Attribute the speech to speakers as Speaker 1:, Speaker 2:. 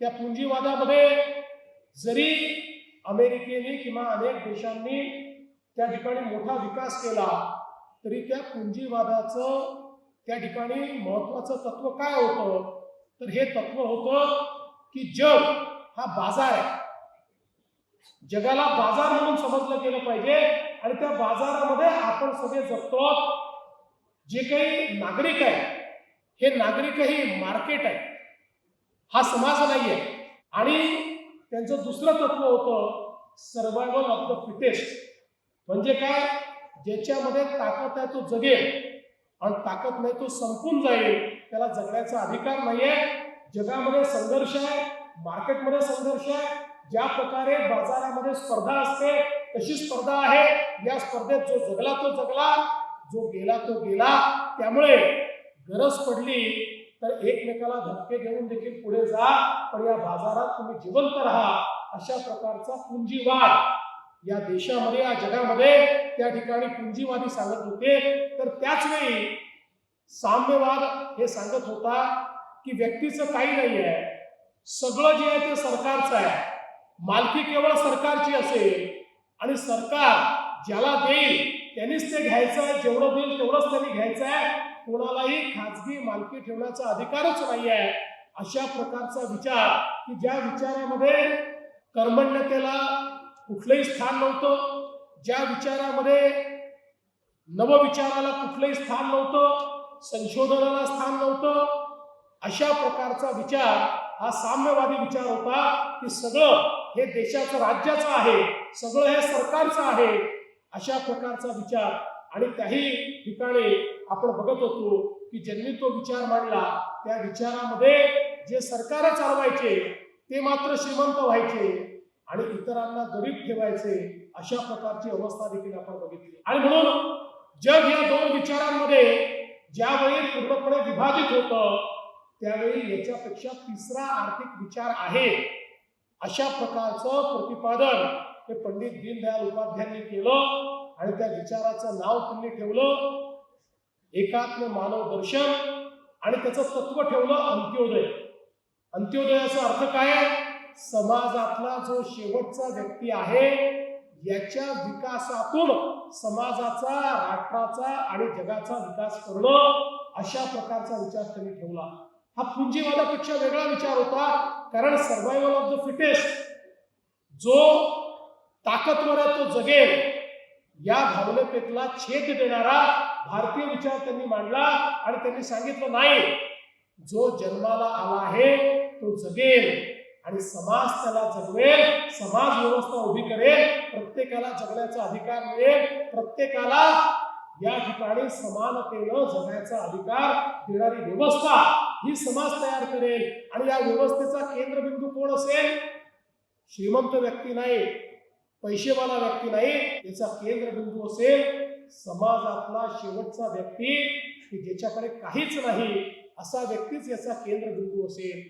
Speaker 1: त्या पुंजीवादामध्ये जरी अमेरिकेने किंवा अनेक देशांनी त्या ठिकाणी मोठा विकास केला तरी त्या पुंजीवादाचं त्या ठिकाणी महत्वाचं तत्व काय होतं? तर हे तत्व होतं की जग हा बाजार आहे. जगाला बाजार म्हणून समजलं गेलं पाहिजे आणि त्या बाजारामध्ये आपण सगळे जगतो. जे काही नागरिक आहे हे नागरिकही मार्केट आहे. हा समाज नाही आहे आणि त्यांचं दुसरं तत्व होतं सर्वायवल ऑफ द फिटेस्ट म्हणजे काय? ज्याच्यामध्ये ताकद आहे तो जगेल. आणि ताकद नाही तो संपून जाईल. त्याला जगण्याचा अधिकार नाहीये. जगामध्ये संघर्ष आहे मार्केटमध्ये संघर्ष आहे. ज्या प्रकारे बाजारामध्ये स्पर्धा असते तशी स्पर्धा आहे. या स्पर्धेत जो जगला तो जगला जो गेला तो गेला. त्यामुळे गरज पडली तर एकमेकाला धक्के देऊन देखील पुढे जा पण या बाजारात तुम्ही जिवंत राहा. अशा प्रकारचा पुंजीवाद या देशामध्ये या जगामध्ये त्या ठिकाणी पुंजीवादी सांगत होते. तर त्याच वेळी साम्यवाद हे सांगत होता की व्यक्तीचं काही नाही आहे सगळं जे आहे ते सरकारचं आहे. मालकी केवळ सरकारची असेल. आणि सरकार ज्याला देईल त्यांनीच ते घ्यायचं आहे. जेवढं देईल तेवढंच त्यांनी घ्यायचं आहे. कोणालाही खाजगी मालकी ठेवण्याचा अधिकारच नाही आहे अशा प्रकारचा विचार की ज्या विचारामध्ये कर्मण्यतेला कुठलंही स्थान नव्हतं ज्या विचारामध्ये नवविचाराला कुठलंही स्थान नव्हतं संशोधनाला स्थान नव्हतं अशा प्रकारचा विचार हा साम्यवादी विचार होता की सगळं हे देशाचं राज्याचं आहे सगळं हे सरकारचं आहे अशा प्रकारचा विचार आणि त्याही ठिकाणी आपण बघत होतो की ज्यांनी तो विचार मांडला त्या विचारामध्ये जे सरकार चालवायचे ते मात्र श्रीमंत व्हायचे आणि इतरांना गरीब ठेवायचे अशा प्रकारची अवस्था देखील आपण बघितली. आणि म्हणून जग या दोन विचारांमध्ये ज्यावेळी पूर्णपणे विभाजित होतं त्यावेळी याच्यापेक्षा तिसरा आर्थिक विचार आहे. अशा प्रकारचं प्रतिपादन हे पंडित दीनदयाल उपाध्यायांनी केलं आणि त्या विचाराचं नाव त्यांनी ठेवलं. एकात्म मानव दर्शन आणि त्याचं तत्व ठेवलं अंत्योदय. अंत्योदयाचा अर्थ काय? समाजातला जो शेवटचा व्यक्ती आहे याच्या विकासातून समाजाचा राष्ट्राचा आणि जगाचा विकास करणं अशा प्रकारचा विचार त्यांनी ठेवला. हा पुंजीवादापेक्षा वेगळा विचार होता. कारण सर्वायवल ऑफ द फिटेस्ट जो ताकदवर आहे तो जगेल. या भावनेपेतला छेद देणारा भारतीय विचार त्यांनी मांडला आणि त्यांनी सांगितलं नाही जो जन्माला आला आहे तो जगेल आणि समाज त्याला जगवेल समाज व्यवस्था उभी करेल प्रत्येकाला जगण्याचा अधिकार मिळेल प्रत्येकाला या ठिकाणी समानतेनं जगण्याचा अधिकार देणारी व्यवस्था ही समाज तयार करेल आणि या व्यवस्थेचा केंद्रबिंदू कोण असेल? श्रीमंत व्यक्ती नाही पैसेवाला व्यक्ती नाही याचा केंद्रबिंदू असेल समाजातला शेवटचा व्यक्ती की ज्याच्याकडे काहीच नाही असा व्यक्तीच याचा केंद्रबिंदू असेल.